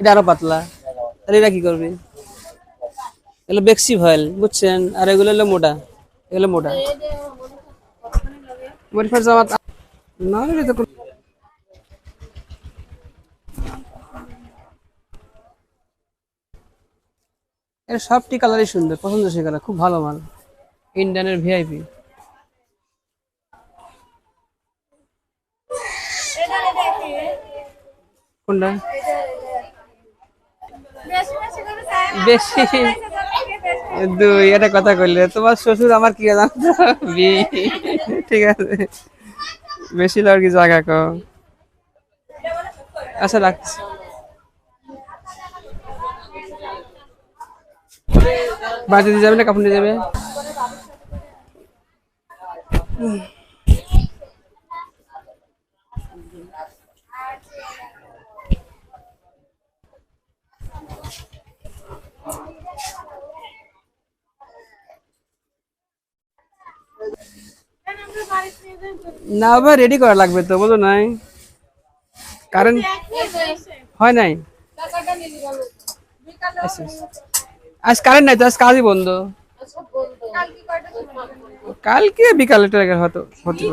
এটা আরও পাতলা। তাহলে এটা কি করবে? এগুলো বেক্সি ভয়েল, বুঝছেন? আর এগুলো হলো মোটা। এগুলো মোটা। এটা এর সবটি কালারই সুন্দর, পছন্দ সে কালার, খুব ভালো মাল। ইন্ডিয়ানের ভিআইপি কোনটা? বেশি। দুই, এটা কথা কইলে। তোমার শ্বশুর আমার কি ঠিক আছে। বেশি লড় কি জায়গা কম আচ্ছা বাড়িতে দিয়ে যাবে না, কাপড় নিয়ে যাবে? না ভাই রেডি করা লাগবে তো বুঝো নাই? কারেন্ট হয় নাই? আচ্ছা, আজ কারেন্ট নাই তো আজ কাজই বন্ধ। কালকে বিকালে হয়তো হতে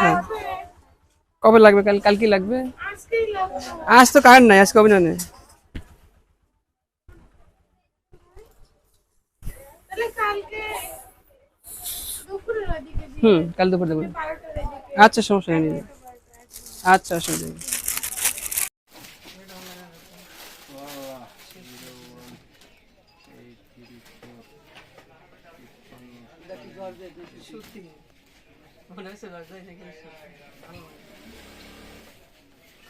হ্যাঁ। কবে লাগবে কাল কাল কি লাগবে? আজ তো কারেন্ট নাই আজ কবে না নেই হুম কাল দুপুর দেবো আচ্ছা সমস্যা নেই। আচ্ছা অসুবিধা নেই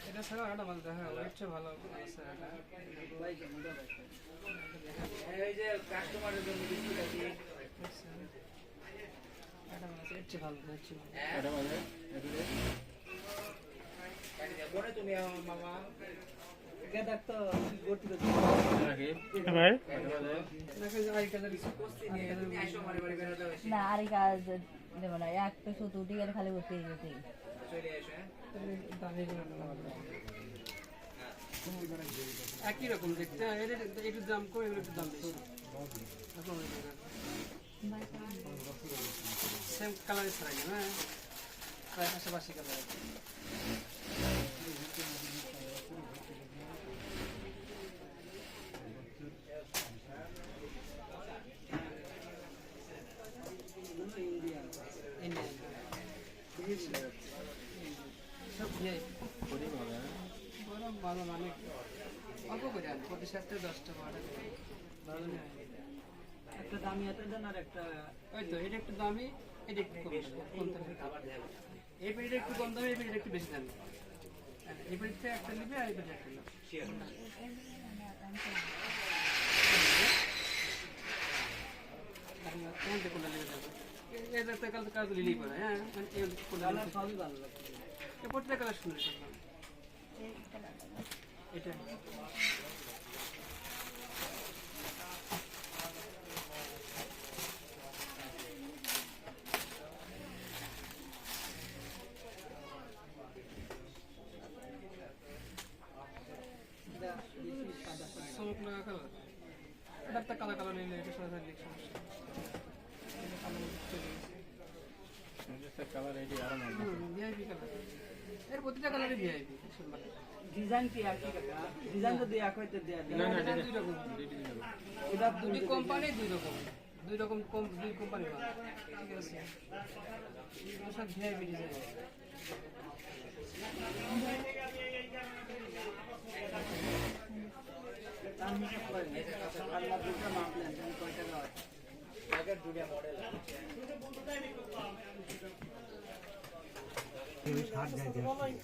এটা ছাড়া আরেকটা মাল দেখা এর ভালো আছে এটা। এটা মাল আছে, এর চেয়ে ভালো, এর চেয়ে ভালো। গেঁদার তো ভর্তি করতে হবে। দেখা যায় আরেকটা না আর কাজ দেবো না। এক তো শুধু উঠে গেলে খালি বসে গেছে নেওয়া ভালো। একই রকম দেখতে হ্যাঁ, একটু দাম কম এগুলো একটু দাম বেশি। সেম কালারের ছাড়াই হ্যাঁ প্রায় পাশাপাশি কালার ভালো মানে অল্প করে আনি প্রতি সপ্তাহে দশটা বারোটা করে একটা দামি হাতে দেন আর একটা, ওই তো, এটা একটু দামি, এটা একটু কম এই পেটিটা একটু কম দামি, এই পেটিটা একটু বেশি দামি। এই পেটিতে একটা নিবে আর এই পেটিতে একটা এটা তো কাল কাল লিলি পড়ে হ্যাঁ মানে এই কোনটা নেবে? সবই ভালো লাগছে এই প্রতিটা কালার সুন্দর সব। এটা চমক লাগা কালার এটা একটা কালো কালো নিলে এটা সাদা থাকলে সমস্যা এটা কালো চলে গেছে ভিআইপি কালারের প্রতিটা কালারই ভিআইপি মানে ডিজাইন কি একই কাকা ডিজাইন যদি এক হইতে দেয়া দেন এটা দুই রকম। এটা দুই কোম্পানি দুই রকম। দুই রকম কম দুই কোম্পানি ঠিক আছে। VIP design model